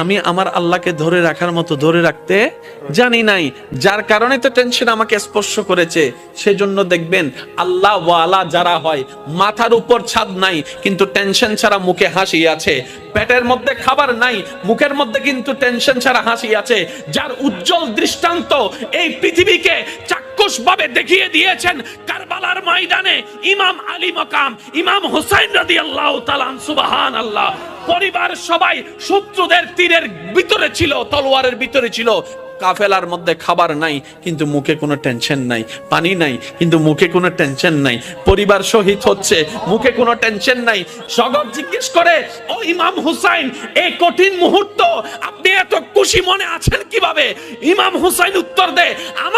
আমি আমার আল্লাহকে ধরে রাখার মতো ধরে রাখতে জানি নাই। যার কারণে তো টেনশন আমাকে স্পর্শ করেছে। সেজন্য দেখবেন, আল্লাহ ওয়ালা যারা হয়, মাথার উপর ছাদ নাই, কিন্তু টেনশন ছাড়া মুখে হাসি আছে। পেটের মধ্যে খাবার নাই, মুখের মধ্যে কিন্তু টেনশন ছাড়া হাসি আছে। যার উজ্জ্বল দৃষ্টান্ত এই পৃথিবীকে চাক্ষুষ ভাবে দেখিয়ে দিয়েছেন কারবালার ময়দানে ইমাম আলী মকাম, ইমাম হুসাইন রাদি আল্লাহ সুবাহান আল্লাহ পরিবার সবাই শত্রুদের তীরের ভিতরে ছিল, তলোয়ারের ভিতরে ছিল। কাফেলার মধ্যে খাবার নাই, কিন্তু মুখে কোনো টেনশন নাই, পানি নাই, কিন্তু মুখে কোনো টেনশন নাই। পরিবার শহীদ হচ্ছে, মুখে কোনো টেনশন নাই। সগব জিজ্ঞেস করে, ও ইমাম হুসাইন এই কঠিন মুহূর্ত, আপনি এত খুশি মনে আছেন কীভাবে? ইমাম হুসাইন উত্তর দে আমার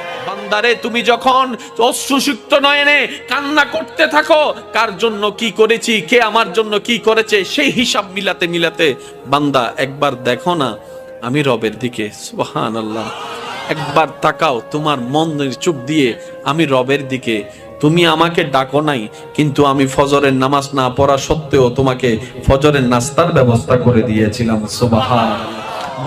বান্দারে, তুমি যখন অশ্রুসিক্ত নয়নে কান্না করতে থাকো, কার জন্য কি করেছি, কে আমার জন্য কি করেছে, সেই হিসাব মিলাতে মিলাতে বান্দা একবার দেখো না, আমি রবের দিকে সুবহান আল্লাহ একবার তাকাও, তোমার মনের চোখ দিয়ে আমি রবের দিকে, তুমি আমাকে ডাকো নাই, কিন্তু আমি ফজরের নামাজ না পড়া সত্ত্বেও তোমাকে ফজরের নাস্তার ব্যবস্থা করে দিয়েছিলাম সুবহান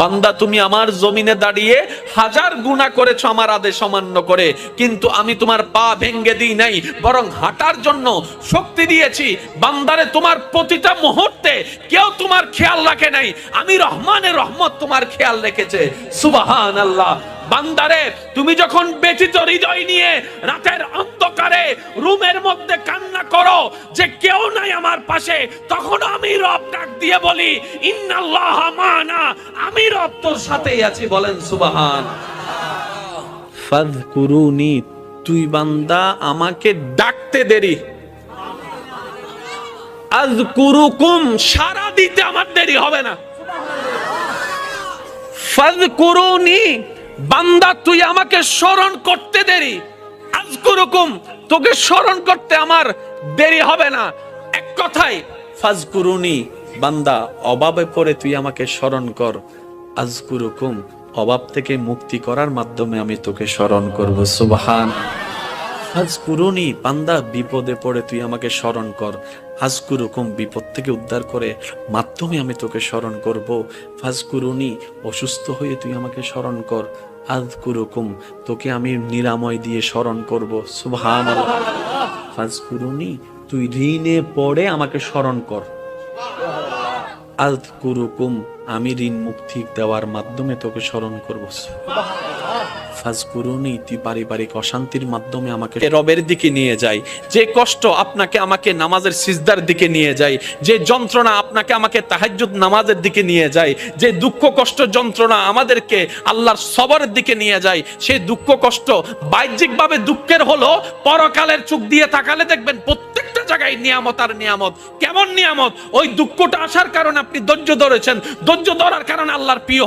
বান্দা, তুমি আমার জমিনে দাঁড়িয়ে হাজার গুণা করেছ, আমার আদেশ অমান্য করে। কিন্তু আমি তোমার পা ভেঙ্গে দিই নাই, বরং হাঁটার জন্য শক্তি দিয়েছি। বান্দারে, তোমার প্রতিটা মুহূর্তে কেউ তোমার খেয়াল রাখে নাই। আমি রহমানের রহমত তোমার খেয়াল রেখেছে। সুবাহান আল্লাহ বান্দারে, তুমি যখন ব্যথিত হৃদয় নিয়ে রাতের অন্ধকারে রুমের মধ্যে কান্না করো যে কেউ নাই আমার পাশে, তখন আমি রব ডাক দিয়ে বলি, ইন্নাল্লাহ মানা, আমি রব তোর সাথেই আছি। বলেন, সুবাহান। ফাযকুরুনি, তুই বান্দা, আমাকে ডাকতে দেরি। আযকুরুকুম সারা দিতে আমার দেরি হবে না। ফাযকুরুনি বান্দা, তুই আমাকে স্মরণ করতে দেরি। আজকুরুকুম তোকে স্মরণ করতে আমার দেরি হবে না। এক কথায়, ফাজকুরুনি, বান্দা, অভাবে পড়ে তুই আমাকে স্মরণ কর। আজকুরুকুম অভাব থেকে মুক্তি করার মাধ্যমে আমি তোকে স্মরণ করব। সুবহান হাজকুরুনি বান্দা বিপদে পড়ে তুই আমাকে স্মরণ কর। হাজকুরুকুম বিপদ থেকে উদ্ধার করে মাধ্যমে আমি তোকে স্মরণ করব। ফাজকুরুনি অসুস্থ হয়ে তুই আমাকে স্মরণ কর। আজকুরুকুম তোকে আমি নিরাময় দিয়ে স্মরণ করব। সুবহান ফাজকুরুনি তুই ঋণে পড়ে আমাকে স্মরণ কর। আজকুরুকুম আমি ঋণ মুক্তি দেওয়ার মাধ্যমে তোকে স্মরণ করব। ফাজকুরুনি তুই পারিবারিক অশান্তির মাধ্যমে আমাকে রবের দিকে নিয়ে যায় যে কষ্ট আপনাকে আমাকে নামাজের সিজদার দিকে নিয়ে যায় যে যন্ত্রণা আপনাকে আমাকে তাহাজ্জুদ নামাজের দিকে নিয়ে যায় যে দুঃখ কষ্ট যন্ত্রণা আমাদেরকে আল্লাহর সবরের দিকে নিয়ে যায় সেই দুঃখ কষ্ট বাহ্যিকভাবে দুঃখের হলো, পরকালের চোখ দিয়ে তাকালে দেখবেন প্রত্যেকটা জায়গায় নিয়ামত আর নিয়ামত। কেমন নিয়ামত? ওই দুঃখটা আসার কারণে আপনি ধৈর্য ধরেছেন। ধৈর্য ধরার কারণে আল্লাহর প্রিয়